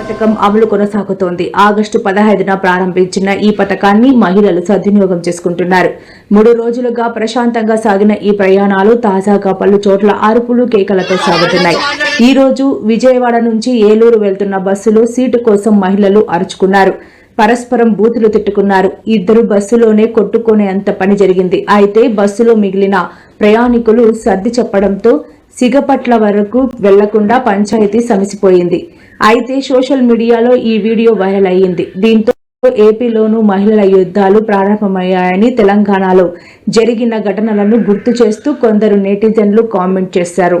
పథకం అమలు కొనసాగుతోంది. ఆగస్టు పదహైదున ప్రారంభించిన ఈ పథకాన్ని మహిళలు సద్వినియోగం చేసుకుంటున్నారు. మూడు రోజులుగా ప్రశాంతంగా సాగిన ఈ ప్రయాణాలు తాజాగా పలు చోట్ల అరుపులు కేకలతో సాగుతున్నాయి. ఈ రోజు విజయవాడ నుంచి ఏలూరు వెళ్తున్న బస్సులో సీటు కోసం మహిళలు అరుచుకున్నారు. పరస్పరం బూతులు తిట్టుకున్నారు. ఇద్దరు బస్సులోనే కొట్టుకునే అంత పని జరిగింది. అయితే బస్సులో మిగిలిన ప్రయాణికులు సర్ది చెప్పడంతో సిగపట్ల వరకు వెళ్ళకుండా పంచాయతీ సమిసిపోయింది. అయితే సోషల్ మీడియాలో ఈ వీడియో వైరల్ అయ్యింది దీంతో ఏపీలోనూ మహిళల యుద్ధాలు ప్రారంభమయ్యాయని తెలంగాణలో జరిగిన ఘటనలను గుర్తు చేస్తూ కొందరు నెటిజన్లు కామెంట్ చేశారు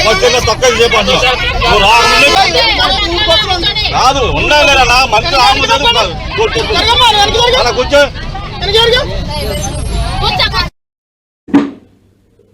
చేసి ఉండాలి చిన్న తొక్క చెప్పు అంటున్నా నువ్వు రాదు ఉండాలి రా మంచి ఆమె అలా కూర్చో